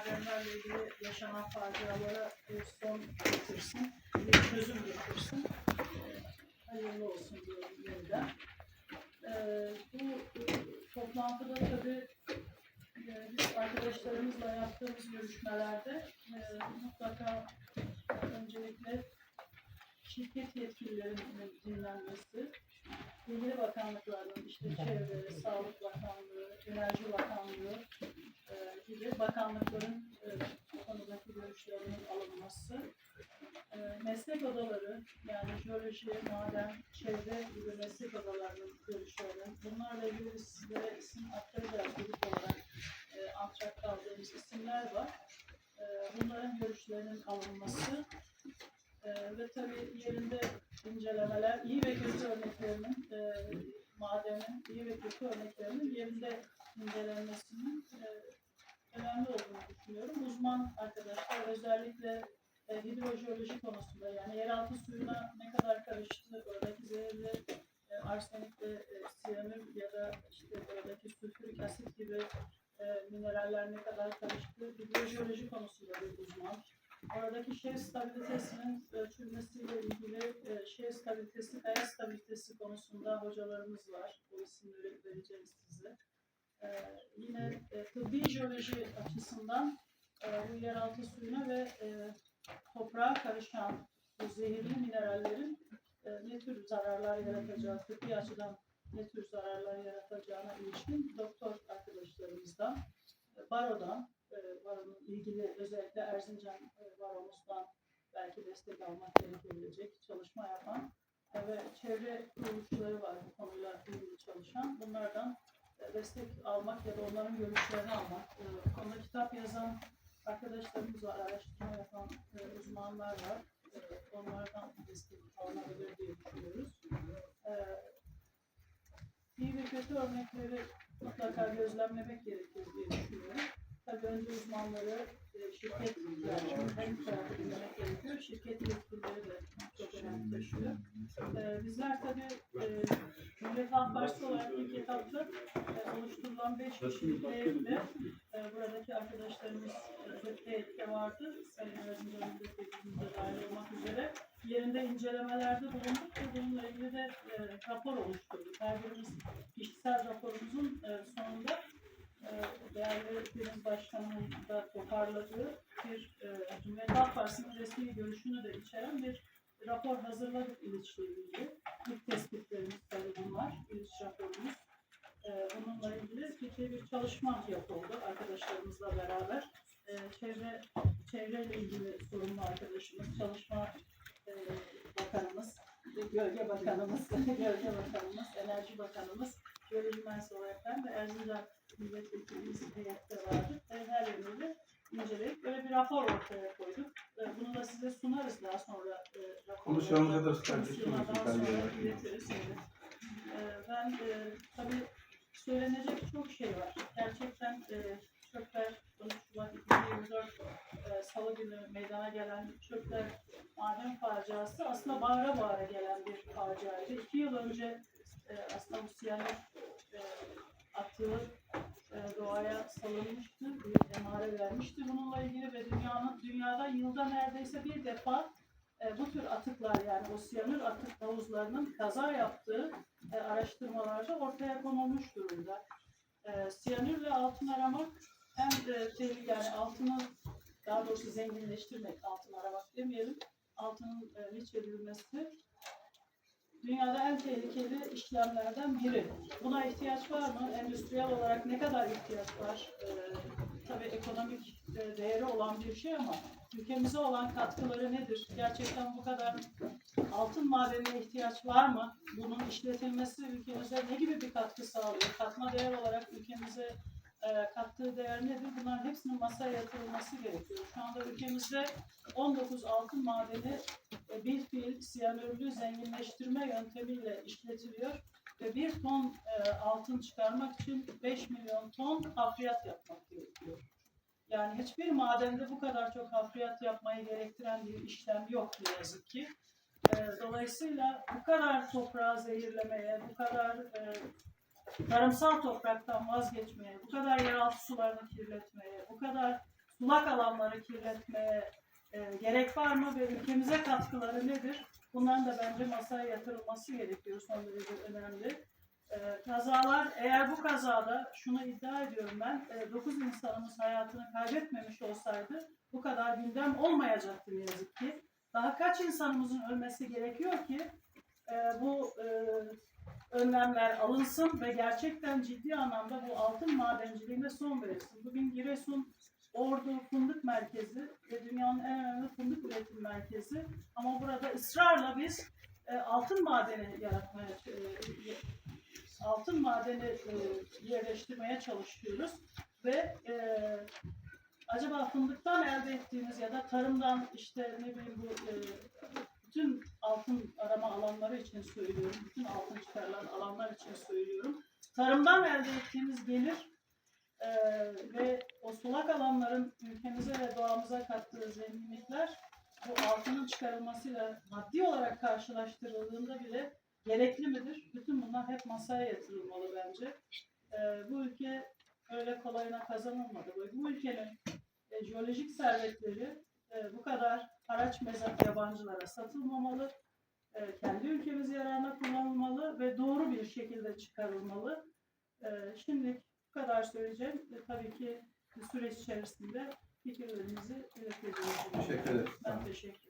madenlerle ilgili yaşanan facialara bir son getirsin, bir çözüm getirsin. Hayırlı olsun diyorum yeniden. Ee, bu toplantıda tabii e, biz arkadaşlarımızla yaptığımız görüşmelerde e, mutlaka öncelikle şirket yetkililerinin dinlenmesi, ilgili bakanlıkların işte Çevre, Sağlık Bakanlığı, Enerji Bakanlığı bakanlıkların bu konudaki görüşlerinin alınması, e, meslek odaları yani jeoloji, maden, çevre gibi meslek odalarının görüşlerinin bunlarla ilgili sizlere isim aktaracağız grup olarak e, antrak kaldığımız isimler var. E, bunların görüşlerinin alınması ve tabii yerinde incelemeler, iyi ve kötü örneklerinin, madenin iyi ve kötü örneklerinin yerinde incelenmesinin önemli olduğunu düşünüyorum. Uzman arkadaşlar özellikle e, hidrojeoloji konusunda yani yeraltı suyuna ne kadar karıştı, oradaki zehirli e, arsenikle e, siyanür ya da işte oradaki sülfürik asit gibi e, mineraller ne kadar karıştı, hidrojeoloji konusunda bir uzman. Oradaki şehir stabilitesinin ölçülmesiyle ilgili e, şehir stabilitesi, kaya stabilitesi konusunda hocalarımız var. O isimleri vereceğiz size. E, yine e, tıbbi jeoloji açısından e, bu yeraltı suyuna ve e, toprağa karışan bu zehirli minerallerin ne tür zararlar yaratacağı, tıbbi açıdan ne tür zararlar yaratacağına ilişkin doktor arkadaşlarımızdan, barodan, baronun ilgili özellikle Erzincan baromuzdan belki destek almak gerekebilecek çalışma yapan ve çevre kuruluşları var bu konuyla ilgili çalışan. Bunlardan destek almak ya da onların görüşlerini almak, e, bu konuda kitap yazan arkadaşlarımız var, araştırma yapan e, uzmanlar var. E, onlardan destek alınabilir diye düşünüyoruz. E, iyi ve kötü örnekleri mutlaka gözlemlemek gerekir diye düşünüyorum. Tabii önce uzmanları, şirket hem tarafı dinlemek gerekiyor. Şirket yetkilileri de çok önemli taşıyor. Bizler tabii e, Cumhuriyet Halk Partisi olarak ilk etapta e, oluşturulan 5 kişilik heyette e, buradaki arkadaşlarımız e, heyette vardı. Sayın Öğrenciler Milletvekilimiz de dahil olmak üzere yerinde incelemelerde bulunduk ve bununla ilgili de e, rapor oluşturduk. Her birimiz kişisel raporumuzun e, e, değerli Deniz Başkanı'nın da toparladığı bir e, Cumhuriyet Partisi'nin resmi görüşünü de içeren bir rapor hazırladık İliç'le ilgili. İlk tespitlerimiz tabii bunlar, İliç raporumuz. E, bununla ilgili ciddi bir çalışma yapıldı arkadaşlarımızla beraber. E, çevre çevreyle ilgili sorumlu arkadaşımız, çalışma e, bakanımız, gölge bakanımız, gölge bakanımız, enerji bakanımız, üniversite olarak ben ve Erzincan milletvekilimiz heyette vardı. Ve her yönüyle inceleyip böyle bir rapor ortaya koyduk. Bunu da size sunarız daha sonra. Konuşmamıza da de sonra iletiriz. Evet. Ben tabii söylenecek çok şey var. Gerçekten çöpler 13 Şubat 2024 e, Salı günü meydana gelen çöpler maden faciası aslında bağıra bağıra gelen bir faciaydı. İki yıl önce aslında bu siyanür e, atığı e, doğaya salınmıştı, bir emare vermişti. Bununla ilgili ve dünyanın dünyada yılda neredeyse bir defa e, bu tür atıklar yani o siyanür atık havuzlarının kaza yaptığı e, araştırmalarda ortaya konulmuş durumda. E, siyanürle altın aramak hem de tehlikeli yani altını daha doğrusu zenginleştirmek altın aramak demeyelim. Altının e, edilmesi dünyada en tehlikeli işlemlerden biri. Buna ihtiyaç var mı? Endüstriyel olarak ne kadar ihtiyaç var? Ee, tabii ekonomik e, değeri olan bir şey ama ülkemize olan katkıları nedir? Gerçekten bu kadar altın madenine ihtiyaç var mı? Bunun işletilmesi ülkemize ne gibi bir katkı sağlıyor? Katma değer olarak ülkemize e, kattığı değer nedir? Bunların hepsinin masaya yatırılması gerekiyor. Şu anda ülkemizde 19 altın madeni bir fiil siyanürlü zenginleştirme yöntemiyle işletiliyor ve bir ton e, altın çıkarmak için 5 milyon ton hafriyat yapmak gerekiyor. Yani hiçbir madende bu kadar çok hafriyat yapmayı gerektiren bir işlem yok ne yazık ki. E, dolayısıyla bu kadar toprağı zehirlemeye, bu kadar e, tarımsal topraktan vazgeçmeye, bu kadar yeraltı sularını kirletmeye, bu kadar sulak alanları kirletmeye e, gerek var mı ve ülkemize katkıları nedir? Bunların da bence masaya yatırılması gerekiyor son derece önemli. E, kazalar, eğer bu kazada şunu iddia ediyorum ben, 9 insanımız hayatını kaybetmemiş olsaydı bu kadar gündem olmayacaktı ne yazık ki. Daha kaç insanımızın ölmesi gerekiyor ki e, bu e, önlemler alınsın ve gerçekten ciddi anlamda bu altın madenciliğine son verilsin. Bugün Giresun Ordu Fındık Merkezi ve dünyanın en önemli fındık üretim merkezi. Ama burada ısrarla biz e, altın madeni yaratmaya, e, altın madeni e, yerleştirmeye çalışıyoruz. Ve e, acaba fındıktan elde ettiğimiz ya da tarımdan işte ne bileyim bu e, bütün altın arama alanları için söylüyorum. Bütün altın çıkarılan alanlar için söylüyorum. Tarımdan elde ettiğimiz gelir e, ve o sulak alanların ülkemize ve doğamıza kattığı zenginlikler bu altının çıkarılmasıyla maddi olarak karşılaştırıldığında bile gerekli midir? Bütün bunlar hep masaya yatırılmalı bence. E, bu ülke öyle kolayına kazanılmadı. Bu, ülkenin e, jeolojik servetleri e, bu kadar haraç mezat yabancılara satılmamalı. E, kendi ülkemiz yararına kullanılmalı ve doğru bir şekilde çıkarılmalı. E, şimdi bu kadar söyleyeceğim. E, tabii ki süreç içerisinde fikirlerimizi ileteceğiz. Teşekkür ederim. Ben teşekkür ederim.